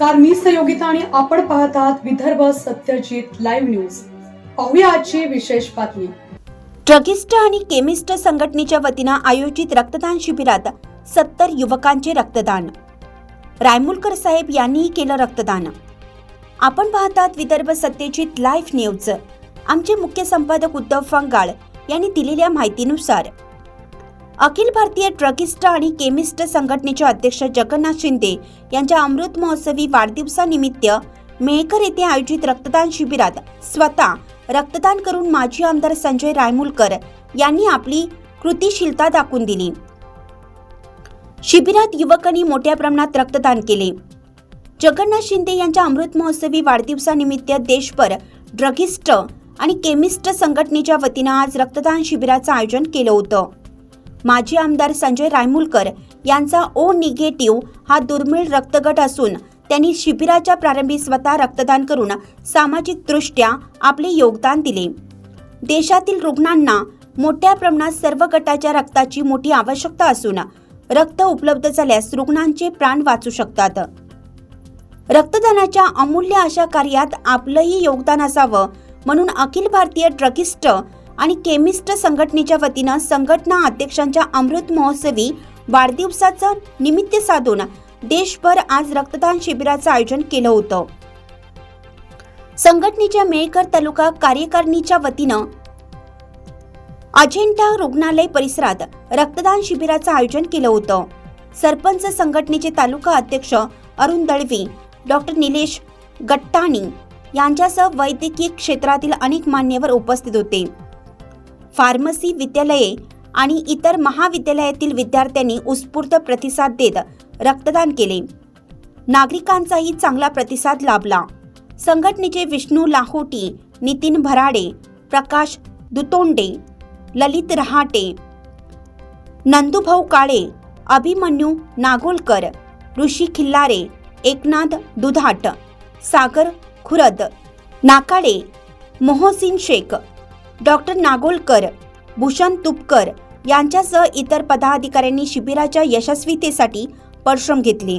नमस्कार मी सहयोगिता आणि आपण पाहत आहात विदर्भ सत्यजित लाईव्ह न्यूज. पाहूया आजची विशेष बातमी. ड्रगिस्ट आणि केमिस्ट संघटनेच्या वतीनं आयोजित रक्तदान शिबिरात सत्तर युवकांचे रक्तदान. रायमुलकर साहेब यांनीही केलं रक्तदान. आपण पाहतात विदर्भ सत्यजित लाईव्ह न्यूज. आमचे मुख्य संपादक उद्धव फंगाळ यांनी दिलेल्या माहितीनुसार अखिल भारतीय ड्रगिस्ट आणि केमिस्ट संघटनेचे अध्यक्ष जगन्नाथ शिंदे यांच्या अमृत महोत्सवी वाढदिवसानिमित्त मेहकर येथे आयोजित रक्तदान शिबिरात स्वतः रक्तदान करून माजी आमदार संजय रायमुलकर यांनी आपली कृतिशीलता दाखवून दिली. शिबिरात युवकांनी मोठ्या प्रमाणात रक्तदान केले. जगन्नाथ शिंदे यांच्या अमृत महोत्सवी वाढदिवसानिमित्त देशभर ड्रगिस्ट आणि केमिस्ट संघटनेच्या वतीनं आज रक्तदान शिबिराचं आयोजन केलं होतं. माजी आमदार संजय रायमुलकर यांचा ओ निगेटिव्ह हा दुर्मिळ रक्तगट असून त्यांनी शिबिराच्या प्रारंभी स्वतः रक्तदान करून सामाजिकदृष्ट्या आपले योगदान दिले. देशातील रुग्णांना मोठ्या प्रमाणात सर्व गटाच्या रक्ताची मोठी आवश्यकता असून रक्त उपलब्ध झाल्यास रुग्णांचे प्राण वाचू शकतात. रक्तदानाच्या अमूल्य अशा कार्यात आपलंही योगदान असावं म्हणून अखिल भारतीय ड्रगिस्ट आणि केमिस्ट संघटनेच्या वतीनं संघटना अध्यक्षांच्या अमृत महोत्सवी वाढदिवसाचं निमित्त साधून देशभर आज रक्तदान शिबिराचं आयोजन केलं होतं. संघटनेच्या मेळकर तालुका कार्यकारिणीच्या वतीनं अजेंठा रुग्णालय परिसरात रक्तदान शिबिराचं आयोजन केलं होतं. सरपंच संघटनेचे तालुका अध्यक्ष अरुण दळवी डॉक्टर निलेश गट्टाणी यांच्यासह वैद्यकीय क्षेत्रातील अनेक मान्यवर उपस्थित होते. फार्मसी विद्यालये आणि इतर महाविद्यालयातील विद्यार्थ्यांनी उत्स्फूर्त प्रतिसाद देत रक्तदान केले. नागरिकांचाही चांगला प्रतिसाद लाभला. संघटनेचे विष्णू लाहोटी नितीन भराडे प्रकाश दुतोंडे ललित रहाटे नंदुभाऊ काळे अभिमन्यू नागोलकर ऋषी खिल्लारे एकनाथ दुधाट सागर खुरद नाकाळे मोहसिन शेख डॉक्टर नागोलकर भूषण तुपकर यांच्यासह इतर पदाधिकाऱ्यांनी शिबिराच्या यशस्वीतेसाठी परिश्रम घेतले.